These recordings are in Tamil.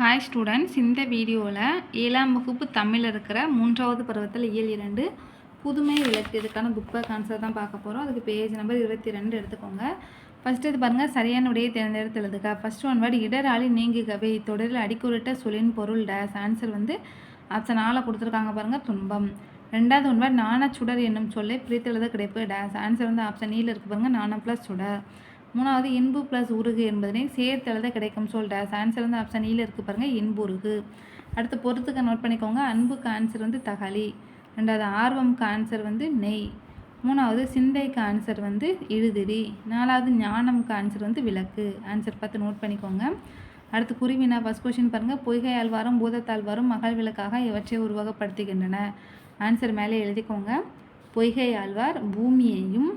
ஹாய் ஸ்டூடெண்ட்ஸ் இந்த வீடியோவில் ஏழாம் வகுப்பு தமிழ் இருக்கிற மூன்றாவது பருவத்தில் இயல் இரண்டு புதுமை விளக்கு இதுக்கான புக்கை பேக் தான் பார்க்க போகிறோம் அதுக்கு பேஜ் நம்பர் இருபத்தி ரெண்டு எடுத்துக்கோங்க. ஃபஸ்ட்டு இது பாருங்கள் சரியான உடைய தேர்ந்தெடுத்து எழுதுக. ஃபஸ்ட் ஒன் வேர்டு இடராளி நீங்குகவே தொடரில் அடிக்குறிட்ட சொல்லின் பொருள் டேஸ் ஆன்சர் வந்து ஆப்ஷன் ஆளை கொடுத்துருக்காங்க பாருங்கள் துன்பம். ரெண்டாவது ஒன் வேர்டு சுடர் என்னும் சொல்லை பிரித்து எழுத கிடைப்பு டேஸ் ஆன்சர் வந்து ஆப்ஷன் ஈல e இருக்கு பாருங்கள் நாணம் ப்ளஸ் சுடர். மூணாவது இன்பு ப்ளஸ் உருகு என்பதனை சேர்த்தெழுத கிடைக்கும் சொல். டேஸ் ஆன்சர் வந்து ஆப்ஷன் ஈல இருக்குது பாருங்கள் இன்புருகு அடுத்து பொறுத்துக்க நோட் பண்ணிக்கோங்க அன்புக்கு ஆன்சர் வந்து தகளி ரெண்டாவது ஆர்வம்க்கு ஆன்சர் வந்து நெய். மூணாவது சிந்தைக்கு ஆன்சர் வந்து இழுதிரி. நாலாவது ஞானம்க்கு ஆன்சர் வந்து விளக்கு. ஆன்சர் பார்த்து நோட் பண்ணிக்கோங்க. அடுத்து குருவினா ஃபஸ்ட் கொஷின் பாருங்கள் பொய்கை ஆழ்வாரும் பூதத்தாழ்வாரும் மகள் விளக்காக இவற்றை உருவகப்படுத்துகின்றன. ஆன்சர் மேலே எழுதிக்கோங்க. பொய்கை ஆழ்வார் பூமியையும்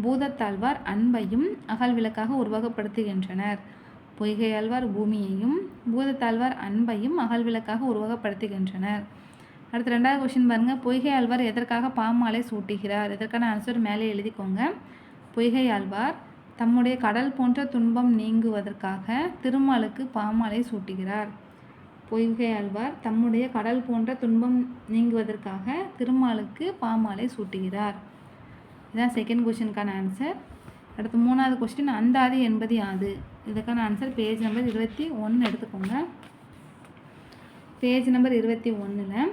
பூதத்தாழ்வார் அன்பையும் அகல் விளக்காக உருவகப்படுத்துகின்றனர். பொய்கையாழ்வார் பூமியையும் பூதத்தாழ்வார் அன்பையும் அகல் விளக்காக உருவகப்படுத்துகின்றனர். அடுத்து ரெண்டாவது கொஷின் பாருங்கள் பொய்கை ஆழ்வார் எதற்காக பாமாலை சூட்டுகிறார்? இதற்கான ஆன்சர் மேலே எழுதிக்கோங்க. பொய்கை ஆழ்வார் தம்முடைய கடல் போன்ற துன்பம் நீங்குவதற்காக திருமாலுக்கு பாமாலை சூட்டுகிறார். பொய்கை ஆழ்வார் தம்முடைய கடல் போன்ற துன்பம் நீங்குவதற்காக திருமாலுக்கு பாமாலை சூட்டுகிறார். இதான் செகண்ட் கொஷினுக்கான ஆன்சர் அடுத்து மூணாவது கொஸ்டின் அந்தாதி என்பது யாது? இதுக்கான ஆன்சர் பேஜ் நம்பர் இருபத்தி ஒன்று எடுத்துக்கோங்க. பேஜ் நம்பர் இருபத்தி ஒன்றில்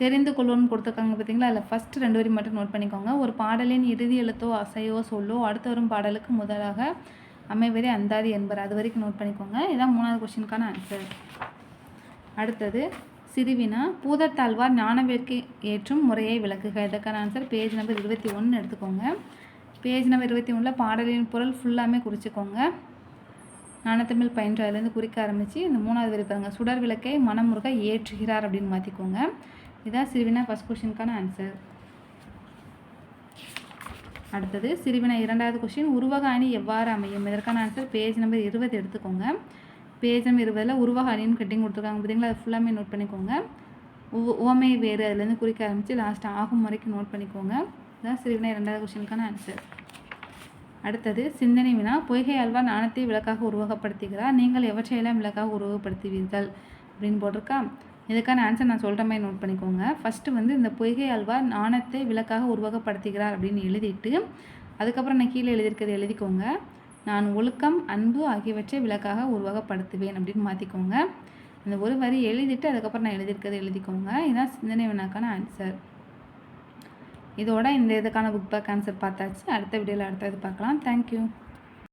தெரிந்து கொள்வோன்னு கொடுத்துருக்காங்க பார்த்தீங்களா அதில் ஃபஸ்ட்டு ரெண்டு வரி மட்டும் நோட் பண்ணிக்கோங்க. ஒரு பாடலின் இறுதி எழுத்தோ அசையோ சொல்லோ அடுத்து வரும் பாடலுக்கு முதலாக அமைவதே அந்தாதி என்பர். அது வரைக்கும் நோட் பண்ணிக்கோங்க. இதான் மூணாவது கொஸ்டினுக்கான ஆன்சர் அடுத்தது சிறுவினா பூதத்தாழ்வார் ஞானவேற்கை ஏற்றும் முறையை விளக்குக. இதற்கான ஆன்சர் பேஜ் நம்பர் இருபத்தி ஒன்று எடுத்துக்கோங்க. பேஜ் நம்பர் இருபத்தி ஒன்றில் பாடலின் பொருள் ஃபுல்லாமே குறிச்சிக்கோங்க. நாணத்தமிழ் பயின்று அதுலேருந்து குறிக்க ஆரம்பித்து இந்த மூணாவது வரி பாருங்கள் சுடர் விளக்கை மனமுருக ஏற்றுகிறார் அப்படின்னு மாற்றிக்கோங்க இதான் சிறுவினா ஃபஸ்ட் கொஷினுக்கான ஆன்சர் அடுத்தது சிறுவினா இரண்டாவது கொஷின் உருவக அணி எவ்வாறு அமையும்? இதற்கான ஆன்சர் பேஜ் நம்பர் இருபது எடுத்துக்கோங்க. பேஜ் நம்பர் இருபதில் உருவக அணின்னு கட்டிங் கொடுத்துருக்காங்க. பார்த்தீங்களா அது ஃபுல்லாமே நோட் பண்ணிக்கோங்க. உவமை வேறு அதுலேருந்து குறிக்க ஆரம்பித்து லாஸ்ட் ஆகும் வரைக்கும் நோட் பண்ணிக்கோங்க. இதுதான் சிறுவினை இரண்டாவது கொஸ்டினுக்கான ஆன்சர் அடுத்தது சிந்தனை வினா. பொய்கை அல்வா நாணத்தை விளக்காக உருவகப்படுத்துகிறார். நீங்கள் எவற்றையெல்லாம் விளக்காக உருவகப்படுத்துவீர்கள்? அப்படின்னு போட்டிருக்கா? இதுக்கான ஆன்சர் நான் சொல்கிற மாதிரி நோட் பண்ணிக்கோங்க. ஃபஸ்ட்டு வந்து இந்த பொய்கை அல்வா நாணத்தை விளக்காக உருவகப்படுத்துகிறார் அப்படின்னு எழுதிட்டு அதுக்கப்புறம் நான் கீழே எழுதியிருக்கிறது எழுதிக்கோங்க. நான் ஒழுக்கம் அன்பு ஆகியவற்றை விளக்காக உருவகப்படுத்துவேன் அப்படின்னு மாற்றிக்கோங்க அந்த ஒரு வரி எழுதிட்டு அதுக்கப்புறம் நான் எழுதியிருக்கிறது எழுதிக்கோங்க. இதுதான் சிந்தனை வினாக்கான ஆன்சர் இதோட இந்த இதுக்கான புக் பேக் ஆன்சர் பார்த்தாச்சு. அடுத்த வீடியோவில் அடுத்தது பார்க்கலாம். தேங்க்யூ